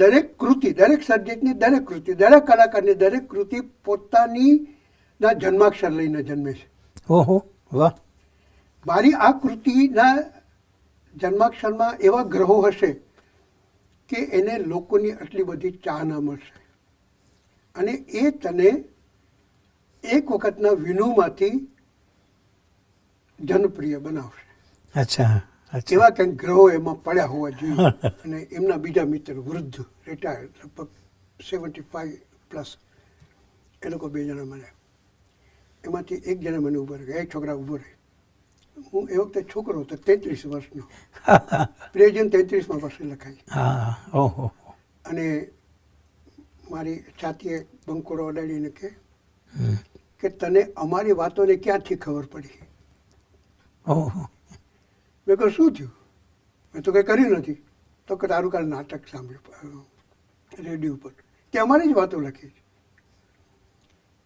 દરેક કૃતિ દરેક સબ્જેક્ટની દરેક કૃતિ દરેક કલાકારની દરેક કૃતિ પોતાની ના જન્માક્ષર લઈને જન્મે છે. ઓહો વાહ. મારી આ કૃતિના જન્માક્ષરમાં એવા ગ્રહો હશે કે એને લોકોની આટલી બધી ચાહના મળશે. અને એ તને એક વખતના વિનુમાંથી જનપ્રિય બનાવશે. અચ્છા અચ્છા. એવા કંઈક ગ્રહો એમાં પડ્યા હોવા જોઈએ. અને એમના બીજા મિત્ર વૃદ્ધ રિટાયર્ડ લગભગ સેવન્ટી ફાઈવ પ્લસ એ લોકો બે જણા મળ્યા એમાંથી એક જણા મને ઊભો રહે એક છોકરા ઊભો રહે હું એ વખતે છોકરો હતો તેત્રીસ વર્ષનો. પ્રેજન તેત્રીસમાં વર્ષે લખાય. અને મારી છાતીએ બંકોડો અડાડીને કે કે તને અમારી વાતોને ક્યાંથી ખબર પડી? ઓહો. મેં કહ્યું શું થયું? મેં તો કંઈ કર્યું નથી. તો કે તારું કાલ નાટક સાંભળ્યું રેડિયો ઉપર. કે અમારી જ વાતો લખી છે.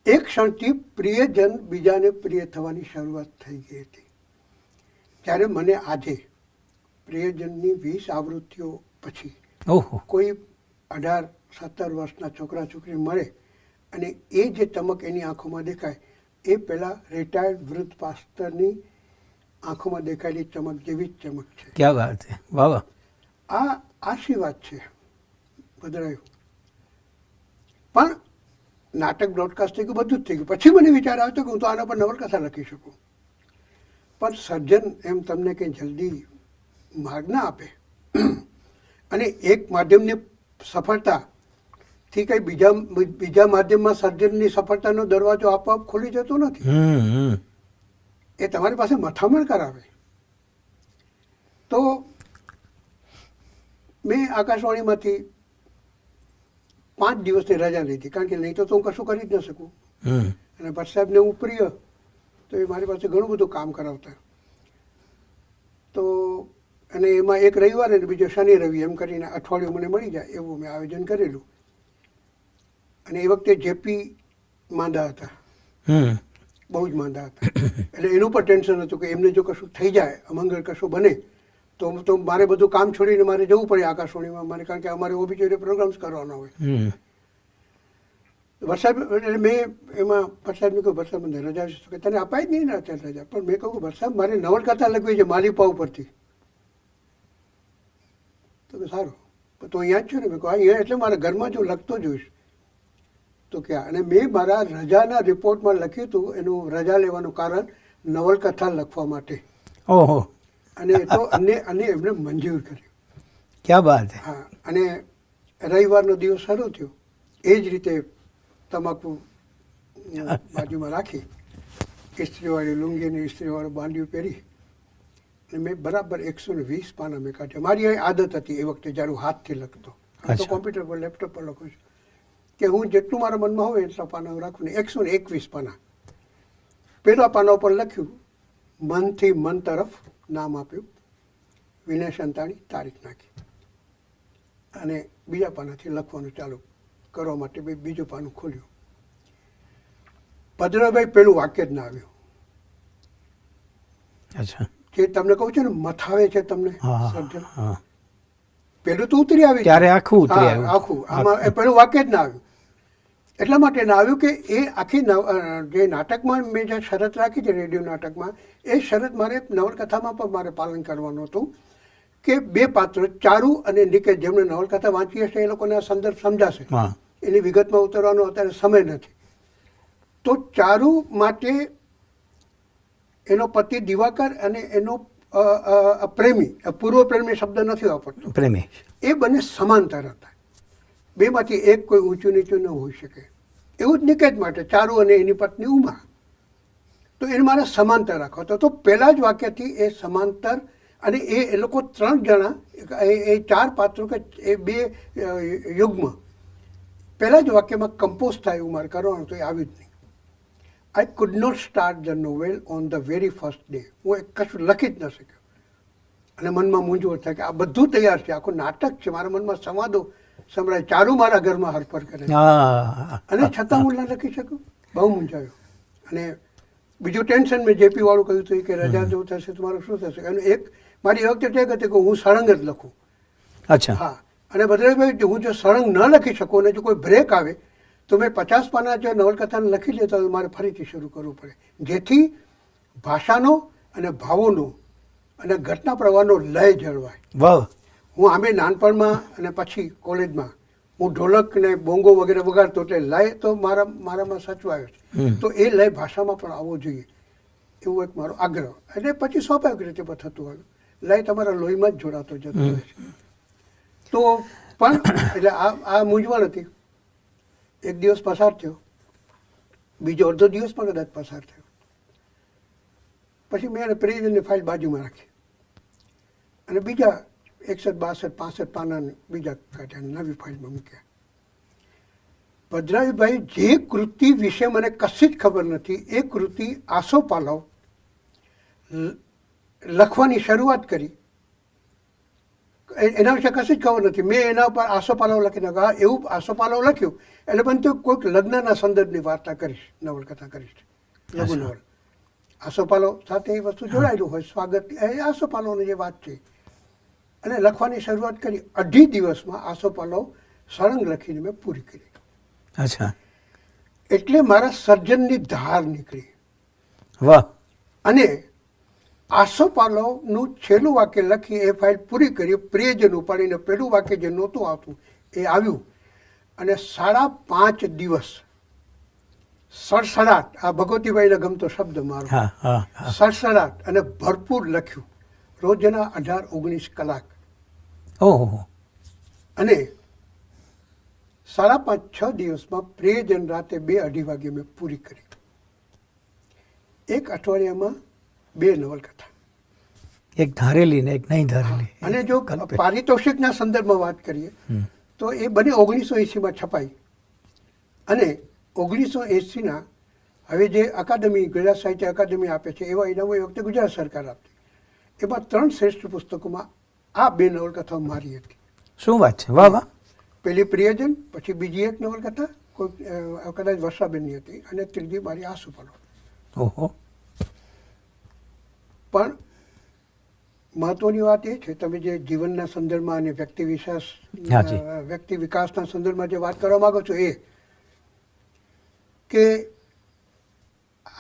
એક ક્ષણથી પ્રિયજન બીજાને પ્રિય થવાની શરૂઆત થઈ ગઈ હતી. ત્યારે મને આજે પ્રિયજનની વીસ આવૃત્તિઓ પછી કોઈ અઢાર સત્તર વર્ષના છોકરા છોકરી મળે અને એ જે ચમક એની આંખોમાં દેખાય એ પહેલાં રિટાયર્ડ વૃદ્ધ પાસ્ટરની આંખોમાં દેખાયેલી ચમક જેવી જ ચમક છે. ક્યાં વાત છે? વાહ વાહ. આ આશીર્વાદ છે બદલાયું પણ નાટક બ્રોડકાસ્ટ થઈ ગયું બધું જ થઈ ગયું. પછી મને વિચાર આવ્યો કે હું તો આના પર નવલકથા લખી શકું. પણ સર્જન એમ તમને કંઈ જલ્દી માર્ગ ના આપે. અને એક માધ્યમની સફળતાથી કંઈ બીજા બીજા માધ્યમમાં સર્જનની સફળતાનો દરવાજો આપોઆપ ખુલી જતો નથી. એ તમારી પાસે મથામણ કરાવે. તો મેં આકાશવાણીમાંથી પાંચ દિવસની રજા લીધી કારણ કે નહીં તો હું કશું કરી જ ન શકું. અને ભટ્ટ સાહેબને હું પ્રિય તો એ મારી પાસે ઘણું બધું કામ કરાવતા. તો અને એમાં એક રવિવાર અને બીજો શનિ રવિ એમ કરીને અઠવાડિયું મને મળી જાય એવું મેં આયોજન કરેલું. અને એ વખતે જેપી માંદા હતા. બહુ જ માંદા હતા. એટલે એનું પણ ટેન્શન હતું કે એમને જો કશું થઈ જાય અમંગળ કશું બને તો તો મારે બધું કામ છોડીને મારે જવું પડે આકાશવાણીમાં. મારે કારણ કે અમારે ઓબીચોરી પ્રોગ્રામ્સ કરવાના હોય. વરસાદ એટલે મેં એમાં વરસાદને કહ્યું વરસાદ મને રજા છે. કે તને અપાય જ નહીં ને અત્યારે રજા. પણ મેં કહ્યું વરસાદ મારે નવલકથા લખવી છે માલિપા ઉપરથી તો કે સારું. તો અહીંયા જ છું ને? મેં કહું અહીંયા એટલે મારા ઘરમાં જો લખતો જોઈશ. તો કે અને મેં મારા રજાના રિપોર્ટમાં લખ્યું હતું એનું રજા લેવાનું કારણ નવલકથા લખવા માટે. ઓહો. અને તો અને અને એમણે મંજૂર કર્યું. ક્યાં બાત હા? અને રવિવારનો દિવસ શરૂ થયો. એ જ રીતે તમાકુ બાજુમાં રાખી ઇસ્ત્રીવાળી લુંગીને ઇસ્ત્રીવાળું બાંડિયું પહેરી અને મેં બરાબર એકસો ને વીસ પાના મેં કાઢ્યા. મારી આદત હતી એ વખતે જ્યારે હાથથી લખતો. કોમ્પ્યુટર પર લેપટોપ પર લખું છું. કે હું જેટલું મારા મનમાં હોય એટલા પાના રાખું ને એકસો ને એકવીસ પાના. પહેલા પાના ઉપર લખ્યું મનથી મન તરફ નામ આપ્યું. વિનય સંતાણી તારીખ નાખી. અને બીજા પાનાથી લખવાનું ચાલુ કરવા માટે બી બીજું પાનું ખોલ્યું. ભદ્રભાઈ પેલું વાક્ય જ ના આવ્યું. જે તમને કહું છું ને મથાવે છે તમને સર્જન પેલું તો ઉતરી આવી ત્યારે આખું ઉતરી આવ્યું. આખું. આમાં પેલું વાક્ય જ ના આવ્યું. એટલા માટે ના આવ્યું કે એ આખી જે નાટકમાં મેં જે શરત રાખી છે રેડિયો નાટકમાં એ શરત મારે નવલકથામાં પણ મારે પાલન કરવાનું હતું કે બે પાત્ર ચારુ અને નિકેત જેમણે નવલકથા વાંચી હશે એ લોકોને આ સંદર્ભ સમજાશે. એની વિગતમાં ઉતરવાનો અત્યારે સમય નથી. તો ચારુ માટે એનો પતિ દિવાકર અને એનો પ્રેમી. પૂર્વ પ્રેમી શબ્દ નથી વાપરતો. પ્રેમી. એ બંને સમાંતર હતા. બેમાંથી એક કોઈ ઊંચું નીચું ન હોઈ શકે. એવું જ નિકેત માટે ચારુ અને એની પત્ની ઉમા. તો એને મારે સમાંતર રાખવો. હતો તો પહેલા જ વાક્યથી એ સમાંતર અને એ એ લોકો ત્રણ જણા એ એ ચાર પાત્રો કે એ બે યુગ્મ. પહેલા જ વાક્યમાં કમ્પોઝ થાય એવું મારે કરવાનું તો એ આવ્યું જ નહીં. I could not start the novel on the very first day હું એક કશું લખી જ ન શક્યો. અને મનમાં મૂંઝવણ થાય કે આ બધું તૈયાર છે. આખું નાટક છે. મારા મનમાં સંવાદો સંભળાય. ચારું મારા ઘરમાં હરફર કરે અને છતાં હું ના લખી શકું. બહુ મૂંઝાયો. અને બીજું ટેન્શન મેં જેપી વાળું કહ્યું હતું કે રજા જો થશે તો મારું શું થશે? અને એક મારી વખતે ટેક હતી કે હું સળંગ જ લખું. અચ્છા. હા. અને બધા હું જો સળંગ ન લખી શકું અને જો કોઈ બ્રેક આવે તો મેં પચાસ પાના જો નવલકથાને લખી લેતા તો મારે ફરીથી શરૂ કરવું પડે. જેથી ભાષાનો અને ભાવોનો અને ઘટના પ્રવાહનો લય જળવાય. વાહ. હું આમે નાનપણમાં અને પછી કોલેજમાં હું ઢોલક ને બોંગો વગેરે વગાડતો એટલે લય તો મારા મારામાં સચવાયો છે. તો એ લય ભાષામાં પણ આવવો જોઈએ. એવો એક મારો આગ્રહ. એટલે પછી સ્વાભાવિક રીતે પણ થતું આવ્યું લય તમારા લોહીમાં જ જોડાતો જતો હોય છે. તો પણ એટલે આ આ મૂંઝવણ હતી. એક દિવસ પસાર થયો. બીજો અડધો દિવસ પણ કદાચ પસાર થયો. પછી મેં એને પ્રેઝન્ટની ફાઇલ બાજુમાં રાખી. અને બીજા એકસઠ, બાસઠ, પાસઠ પાનાને બીજા કાઢ્યા નવી ફાઇલમાં મૂક્યા. ભદ્રાવીભાઈ જે કૃતિ વિશે મને કશી જ ખબર નથી, એ કૃતિ આસોપાલવ લ- લખવાની શરૂઆત કરી. એના વિશે કશું જ ખબર નથી. મેં એના ઉપર આસોપાલવ લખી નાખ્યો એવું આસોપાલવ લખ્યું. એટલે પણ તો કોઈક લગ્નના સંદર્ભની વાર્તા કરીશ નવલકથા કરીશ. લઘુ નવલ આસોપાલવ સાથે એ વસ્તુ જોડાયેલું હોય સ્વાગત એ આસોપાલવની જે વાત છે. અને લખવાની શરૂઆત કરી. અઢી દિવસમાં આસોપાલવ સળંગ લખીને મેં પૂરી કરી. અચ્છા. એટલે મારા સર્જનની ધાર નીકળી. વાહ. અને આસોપાલવનું છેલ્લું વાક્ય લખી એ ફાઇલ પૂરી કરી પ્રિયજન ઉપાડીને પહેલું વાક્ય જે નહોતું આવતું એ આવ્યું. અને સાડા પાંચ દિવસ સડસડાટ આ ભગવતીભાઈને ગમતો શબ્દ મારો. સડસડાટ અને ભરપૂર લખ્યું. રોજના અઢાર ઓગણીસ કલાક. અને સાડા પાંચ છ દિવસમાં પ્રિયજન રાતે બે અઢી વાગે મેં પૂરી કરી. એક અઠવાડિયામાં બે નવલકથા. એક ધારેલી ને એક નહીં ધારેલી. અને જો પારિતોષિકના સંદર્ભમાં વાત કરીએ તો એ બંને ઓગણીસો એંસીમાં છપાઈ. અને ઓગણીસો એંસીના હવે જે અકાદમી ગુજરાત સાહિત્ય અકાદમી આપે છે એવા ઇનામો એ વખતે ગુજરાત સરકાર આપતી. એમાં ત્રણ શ્રેષ્ઠ પુસ્તકોમાં આ બે નવલકથાઓ મારી હતી. શું વાત છે? વાહ વાહ. પેલી પ્રિયજન પછી બીજી એક નવલકથા કોઈ કદાચ વર્ષાબેનની હતી અને ત્રીજી મારી આસુપાલો ઓહો. પણ મહત્વની વાત એ છે તમે જે જીવનના સંદર્ભમાં અને વ્યક્તિ વિકાસ વ્યક્તિ વિકાસના સંદર્ભમાં જે વાત કરવા માંગો છો એ કે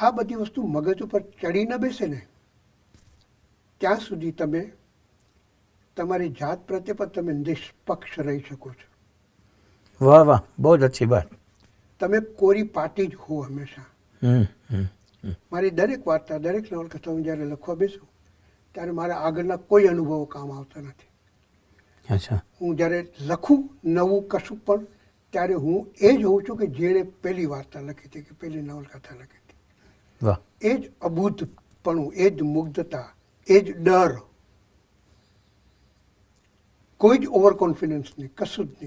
આ બધી વસ્તુ મગજ ઉપર ચડી ન બેસે ને ત્યાં સુધી તમે તમારી જાત પ્રત્યે પણ તમે નિષ્પક્ષ રહી શકો છો. વાહ વાહ બહુ જ અચ્છી વાત. તમે કોરી પાટી જ હો હંમેશા. હમ હમ હમ. મારી દરેક વાર્તા દરેક નવલકથા હું જ્યારે લખવા બેસું ત્યારે મારા આગળના કોઈ અનુભવો કામ આવતા નથી. અચ્છા. હું જ્યારે લખું નવું કશું પણ ત્યારે હું એ જ હોઉં છું કે જેણે પહેલી વાર્તા લખી હતી કે પહેલી નવલકથા લખી હતી. એ જ અબૂધપણું એ જ મુગ્ધતા એ જ ડર. કોઈ જ ઓવર કોન્ફિડન્સ નહીં કશું જ નહીં.